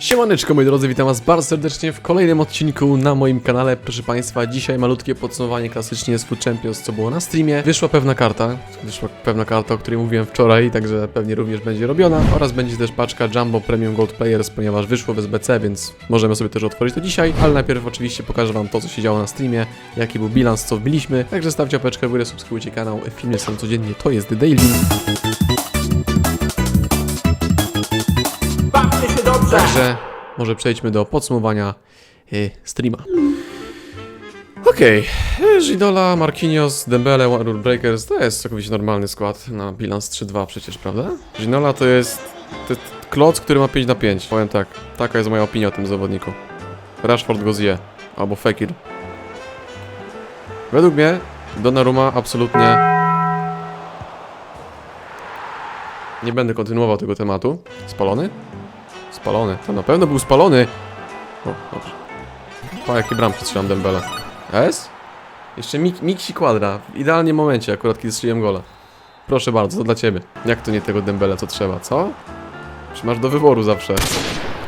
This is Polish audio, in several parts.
Siemaneczko moi drodzy, witam was bardzo serdecznie w kolejnym odcinku na moim kanale. Proszę państwa, dzisiaj malutkie podsumowanie klasycznie z Food Champions, co było na streamie. Wyszła pewna karta, wyszła pewna karta, o której mówiłem wczoraj, także pewnie również będzie robiona. Oraz będzie też paczka Jumbo Premium Gold Players, ponieważ wyszło bez BC, więc możemy sobie też otworzyć to dzisiaj. Ale najpierw oczywiście pokażę wam to, co się działo na streamie, jaki był bilans, co wbiliśmy. Także stawcie opeczkę w górę, subskrybujcie kanał, filmy są codziennie, to jest The Daily. Może przejdźmy do podsumowania y, streama. Okej, okay. Marquinhos, Dembele, Rule Breakers to jest całkowicie normalny skład na bilans 3-2 przecież, prawda? Ginola to jest to jest kloc, który ma 5 na 5. Powiem tak, taka jest moja opinia o tym zawodniku. Rashford go zje, albo Fekir. Według mnie Donnarumma absolutnie nie będę kontynuował tego tematu. Spalony? Spalony. To na pewno był spalony. O, dobrze. Pa, jakie bramki strzelam Dembele. S? Jeszcze Mik Miksi Quadra. W idealnym momencie, akurat kiedy strzeliłem gola. Proszę bardzo, to dla ciebie. Jak to nie tego Dembele, co trzeba, co? Czy masz do wyboru zawsze?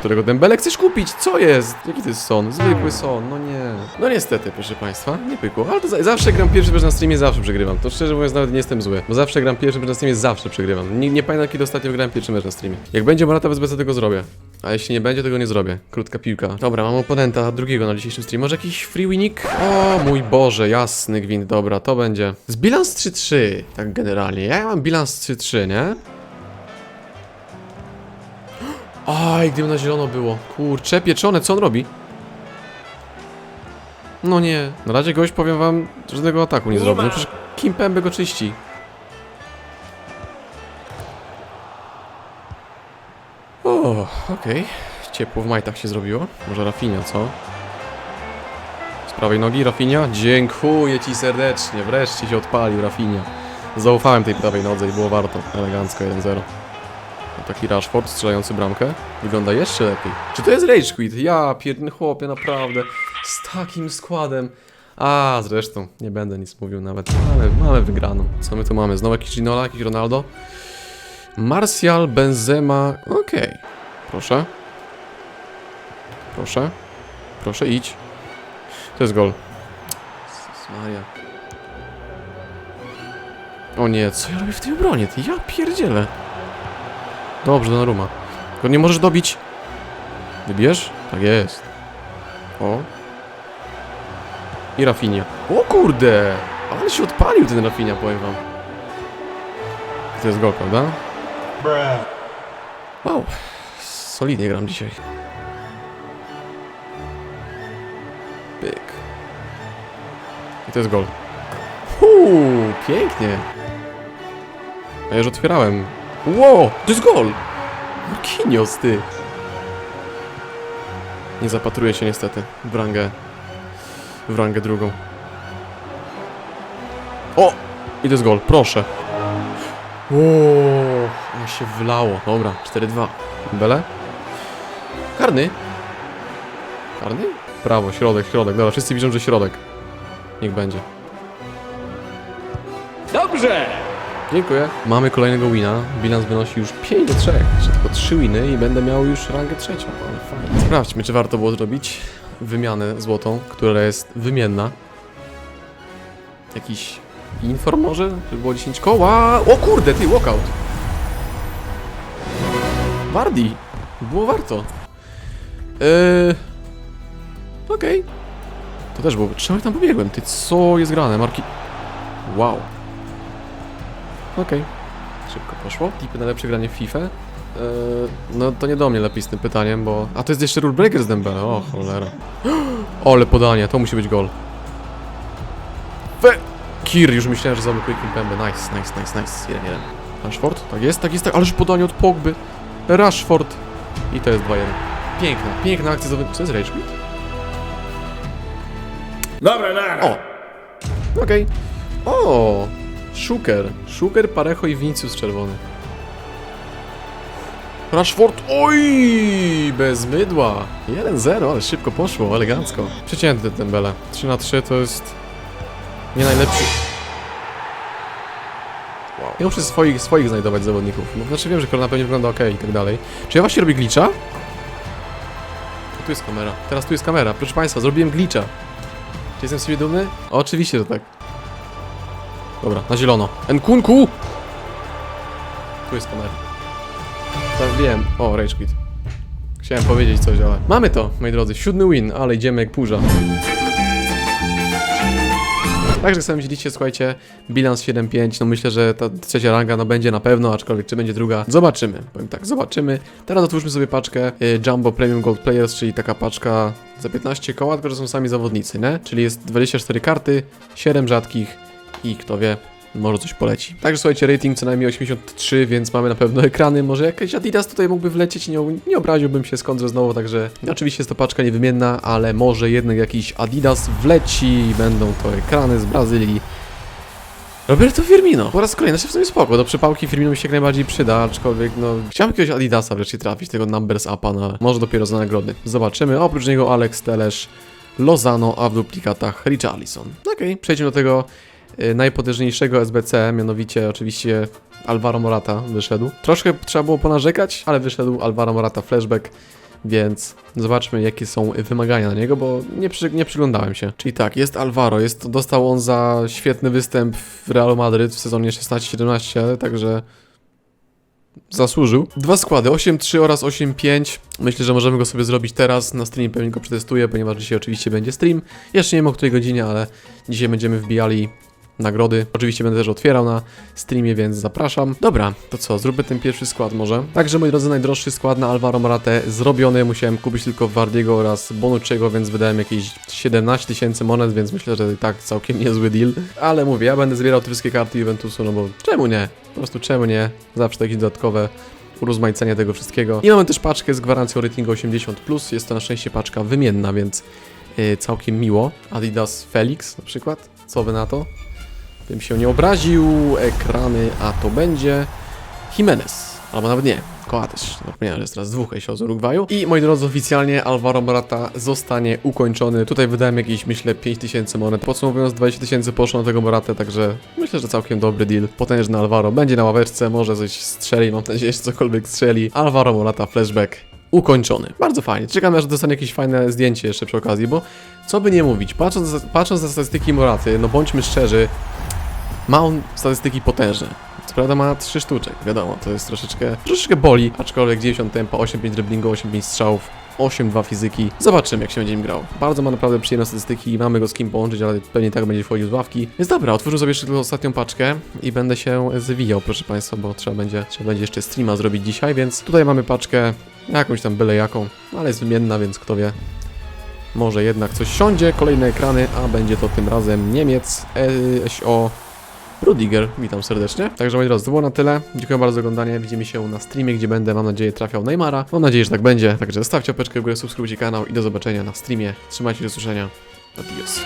Którego Dembele chcesz kupić? Co jest? Jaki to jest son? Zwykły son, no nie. No niestety, proszę państwa, nie pykło. Ale to za zawsze gram pierwszy mecz na streamie, zawsze przegrywam. To szczerze mówiąc nawet nie jestem zły. Bo zawsze gram pierwszy mecz na streamie, zawsze przegrywam. Nie, nie pamiętam kiedy ostatnio grałem pierwszy mecz na streamie. Jak będzie Morata bez BC, tego zrobię. A jeśli nie będzie, tego nie zrobię. Krótka piłka. Dobra, mam oponenta drugiego na dzisiejszym streamie. Może jakiś free winnik? O mój Boże, jasny gwint. Dobra, to będzie. Z bilans 3-3, tak generalnie. Ja mam bilans 3-3, nie? Aj, gdyby na zielono było. Kurcze, pieczone, co on robi? No nie. Na razie gość, powiem wam, żadnego ataku nie zrobił. No przecież Kim Pembe go czyści. O, okej. Ciepło w majtach się zrobiło. Może Rafinha, co? Z prawej nogi Rafinha? Dziękuję ci serdecznie. Wreszcie się odpalił Rafinha. Zaufałem tej prawej nodze i było warto. Elegancko 1-0. Taki Rashford strzelający bramkę wygląda jeszcze lepiej. Czy to jest Rage Quit? Ja pierdny chłopie, naprawdę. Z takim składem. A, zresztą, nie będę nic mówił nawet. Mamy, mamy wygraną. Co my tu mamy? Znowu jakiś Ginola, jakiś Ronaldo? Martial, Benzema. Okej. Proszę. Proszę. Proszę, idź. To jest gol. Maria. O nie, co ja robię w tej obronie? Ja pierdzielę. Dobrze, Donnarumma. Tylko nie możesz dobić. Wybierz? Tak jest. O. I Rafinha. O kurde! Ale się odpalił ten Rafinha, powiem wam. To jest gol, prawda? Wow. Solidnie gram dzisiaj. Pyk. I to jest gol. Uuu, pięknie. Ja już otwierałem. Wow, to jest gol! Marquinhos, ty. Nie zapatruję się niestety w rangę, w rangę drugą. O! I to jest gol, proszę. Wow, ale się wlało. Dobra, 4-2. Bele? Karny? Karny? Prawo, środek, środek. Dobra, wszyscy widzą, że środek. Niech będzie. Dobrze! Dziękuję. Mamy kolejnego wina. Bilans wynosi już 5 do 3. Jeszcze tylko 3 winy i będę miał już rangę trzecią. Ale fajnie. Sprawdźmy, czy warto było zrobić wymianę złotą, która jest wymienna. Jakiś inform może? Żeby było 10 koła. O kurde, ty, walkout. Wardi. Było warto. Yy... Okej. To też było. Ja tam pobiegłem? Ty, co jest grane? Marki... Wow. Okej. Szybko poszło. Tipy na lepsze granie w FIFA. Eee, no to nie do mnie lepiej z tym pytaniem, bo... A to jest jeszcze rule breaker z Dembele, o cholera. Ole podanie, to musi być gol. We... Kir, już myślałem, że zablokuje Kimpembe. Nice, nice, nice, nice. 1-1. Rashford? Tak jest, tak jest, tak. Ależ podanie od Pogby. Rashford. I to jest 2-1. Piękna, piękna akcja. Co jest Rage? Dobra, nara! O! Okej. O! Szuker. Szuker, Parejo i Vinicius czerwony. Rashford. Oj! Bez mydła. 1-0, ale szybko poszło, elegancko. Przeciętny ten Bele. 3 na 3 to jest nie najlepszy. Wow. Ja muszę swoich, swoich znajdować zawodników. No, znaczy wiem, że Korona pewnie wygląda ok i tak dalej. Czy ja właśnie robię glitcha? Tu jest kamera. Teraz tu jest kamera. Proszę Państwa, zrobiłem glitcha. Czy jestem z siebie dumny? Oczywiście, że tak. Dobra, na zielono. Enkunku! Tu jest kamera. Tak, wiem. O, Rage Quit. Chciałem powiedzieć coś, ale... Mamy to, moi drodzy. Siódmy win, ale idziemy jak burza. Także sami widzieliście, słuchajcie, bilans 7-5, no myślę, że ta trzecia ranga no będzie na pewno, aczkolwiek czy będzie druga, zobaczymy. Powiem tak, zobaczymy. Teraz otwórzmy sobie paczkę y, Jumbo Premium Gold Players, czyli taka paczka za 15 koła, tylko że są sami zawodnicy, nie? Czyli jest 24 karty, 7 rzadkich i kto wie, może coś poleci. Także słuchajcie, rating co najmniej 83, więc mamy na pewno ekrany. Może jakiś Adidas tutaj mógłby wlecieć, nie, nie obraziłbym się skąd, znowu, także oczywiście jest to paczka niewymienna, ale może jednak jakiś Adidas wleci, będą to ekrany z Brazylii. Roberto Firmino, po raz kolejny, znaczy w sumie spoko, do przypałki Firmino mi się jak najbardziej przyda, aczkolwiek no, chciałem jakiegoś Adidasa wreszcie trafić, tego Numbers Upa, no może dopiero za nagrody. Zobaczymy, oprócz niego Alex Telesz, Lozano, a w duplikatach Richarlison. Okej, przejdźmy do tego najpotężniejszego SBC, mianowicie oczywiście Alvaro Morata wyszedł. Troszkę trzeba było ponarzekać, ale wyszedł Alvaro Morata flashback, więc zobaczmy jakie są wymagania na niego, bo nie, przy, nie przyglądałem się. Czyli tak, jest Alvaro, jest, dostał on za świetny występ w Realu Madryt w sezonie 16-17, także zasłużył. Dwa składy, 8-3 oraz 8-5. Myślę, że możemy go sobie zrobić teraz. Na streamie pewnie go przetestuję, ponieważ dzisiaj oczywiście będzie stream. Jeszcze nie wiem o której godzinie, ale dzisiaj będziemy wbijali nagrody. Oczywiście będę też otwierał na streamie, więc zapraszam. Dobra, to co, zróbmy ten pierwszy skład może. Także moi drodzy, najdroższy skład na Alvaro Moratę zrobiony. Musiałem kupić tylko Wardiego oraz Bonucciego, więc wydałem jakieś 17 tysięcy monet, więc myślę, że tak całkiem niezły deal. Ale mówię, ja będę zbierał te wszystkie karty Juventusu, no bo czemu nie? Po prostu czemu nie? Zawsze jakieś dodatkowe urozmaicenie tego wszystkiego. I mamy też paczkę z gwarancją ratingu 80+. Jest to na szczęście paczka wymienna, więc yy, całkiem miło. Adidas Felix na przykład. Co wy na to? Bym się nie obraził. Ekrany, a to będzie Jimenez. Albo nawet nie. Coates. Zapomniałem, że jest teraz dwóch jeśli z Urugwaju. I moi drodzy, oficjalnie Alvaro Morata zostanie ukończony. Tutaj wydałem jakieś, myślę, 5000 monet. Podsumowując, 20 tysięcy poszło na tego Moratę, także myślę, że całkiem dobry deal. Potężny Alvaro będzie na ławeczce, może coś strzeli, mam nadzieję, że cokolwiek strzeli. Alvaro Morata flashback ukończony. Bardzo fajnie. Czekam aż dostanie jakieś fajne zdjęcie jeszcze przy okazji, bo co by nie mówić, patrząc, patrząc na statystyki Moraty, no bądźmy szczerzy, ma on statystyki potężne. Co prawda ma 3 sztuczek, wiadomo, to jest troszeczkę, troszeczkę boli, aczkolwiek 90 tempa, 8-5 driblingu, 8-5 strzałów, 8-2 fizyki. Zobaczymy, jak się będzie im grał. Bardzo ma naprawdę przyjemne statystyki, mamy go z kim połączyć, ale pewnie tak będzie wchodził z ławki. Więc dobra, otwórzę sobie jeszcze ostatnią paczkę i będę się zwijał, proszę Państwa, bo trzeba będzie, trzeba będzie jeszcze streama zrobić dzisiaj, więc tutaj mamy paczkę, jakąś tam byle jaką, ale jest wymienna, więc kto wie. Może jednak coś siądzie, kolejne ekrany, a będzie to tym razem Niemiec, SO Rudiger, witam serdecznie. Także moi drodzy, to było na tyle. Dziękuję bardzo za oglądanie. Widzimy się na streamie, gdzie będę, mam nadzieję, trafiał Neymara. Mam nadzieję, że tak będzie. Także zostawcie opeczkę w górę, subskrybujcie kanał i do zobaczenia na streamie. Trzymajcie się do usłyszenia. Adios.